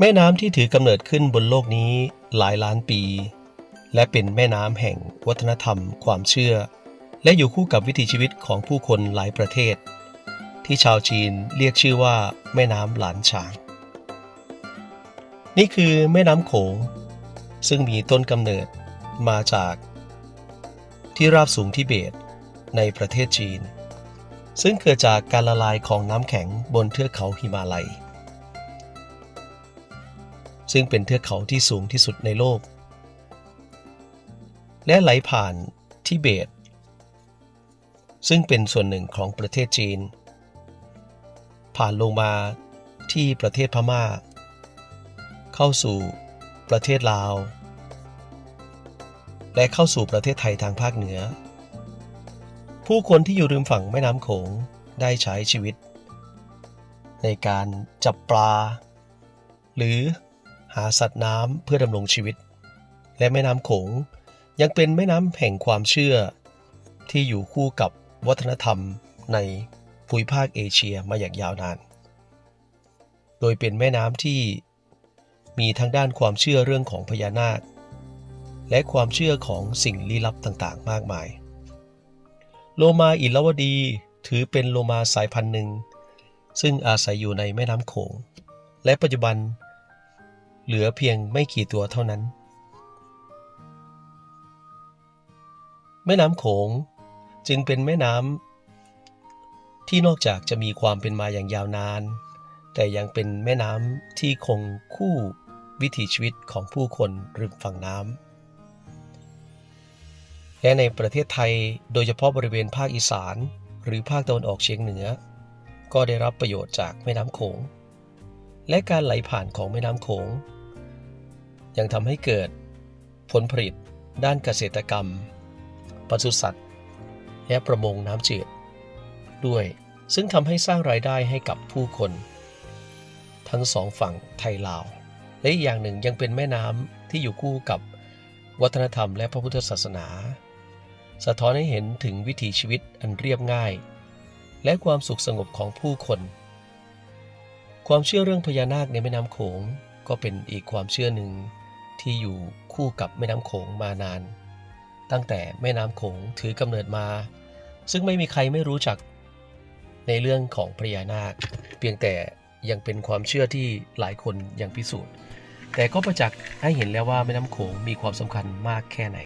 แม่น้ำที่ถือกำเนิดขึ้นบนโลกนี้หลายล้านปี และเป็นแม่น้ำแห่งวัฒนธรรม ความเชื่อ และอยู่คู่กับวิถีชีวิตของผู้คนหลายประเทศ ที่ชาวจีนเรียกชื่อว่าแม่น้ำหลานฉาง นี่คือแม่น้ำโขง ซึ่งมีต้นกำเนิดมาจาก ที่ราบสูงทิเบตในประเทศจีน ซึ่งเกิดจากการละลายของน้ำแข็งบนเทือกเขาหิมาลัย ซึ่งเป็นเทือกเขาที่สูงที่สุดในโลก และไหลผ่านทิเบต ซึ่งเป็นส่วนหนึ่งของประเทศจีน ผ่านลงมาที่ประเทศพม่า เข้าสู่ประเทศลาว และเข้าสู่ประเทศไทยทางภาคเหนือ ผู้คนที่อยู่ริมฝั่งแม่น้ำโขงได้ใช้ชีวิต ในการจับปลา หรือ หาสัตว์น้ำเพื่อดำรงชีวิต และแม่น้ำโขงยังเป็นแม่น้ำแห่งความเชื่อ ที่อยู่คู่กับวัฒนธรรมในภูมิภาคเอเชียมาอย่างยาวนาน โดยเป็นแม่น้ำที่มีทั้งด้านความเชื่อเรื่องของพญานาค และความเชื่อของสิ่งลี้ลับต่างๆ มากมาย โลมาอิลวดีถือเป็นโลมาสายพันธุ์หนึ่ง ซึ่งอาศัยอยู่ในแม่น้ำโขง และปัจจุบัน เหลือเพียงไม่กี่ตัวเท่านั้น แม่น้ำโขงจึงเป็นแม่น้ำที่นอกจากจะมีความเป็นมาอย่างยาวนาน แต่ยังเป็นแม่น้ำที่คงคู่วิถีชีวิตของผู้คนริมฝั่งน้ำและในประเทศไทยโดยเฉพาะบริเวณภาคอีสาน หรือภาคตะวันออกเฉียงเหนือ ก็ได้รับประโยชน์จากแม่น้ำโขง และการไหลผ่านของแม่น้ำโขง ยังทำให้เกิดผลผลิตด้านเกษตรกรรม ปศุสัตว์ และประมงน้ำจืด ด้วยซึ่งทำให้สร้างรายได้ให้กับผู้คน ทั้งสองฝั่งไทยลาว และอีกอย่างหนึ่งยังเป็นแม่น้ำที่อยู่คู่กับวัฒนธรรมและพระพุทธศาสนา สะท้อนให้เห็นถึงวิถีชีวิตอันเรียบง่าย และความสุขสงบของผู้คน ความเชื่อเรื่องพญานาคในแม่น้ำโขงก็เป็นอีกความเชื่อหนึ่งที่อยู่คู่กับแม่น้ำโขงมานาน ตั้งแต่แม่น้ำโขงถือกำเนิดมา ซึ่งไม่มีใครไม่รู้จักในเรื่องของพญานาค เพียงแต่ยังเป็นความเชื่อที่หลายคนยังพิสูจน์ แต่ก็ประจักษ์ให้เห็นแล้วว่าแม่น้ำโขงมีความสำคัญมากแค่ไหน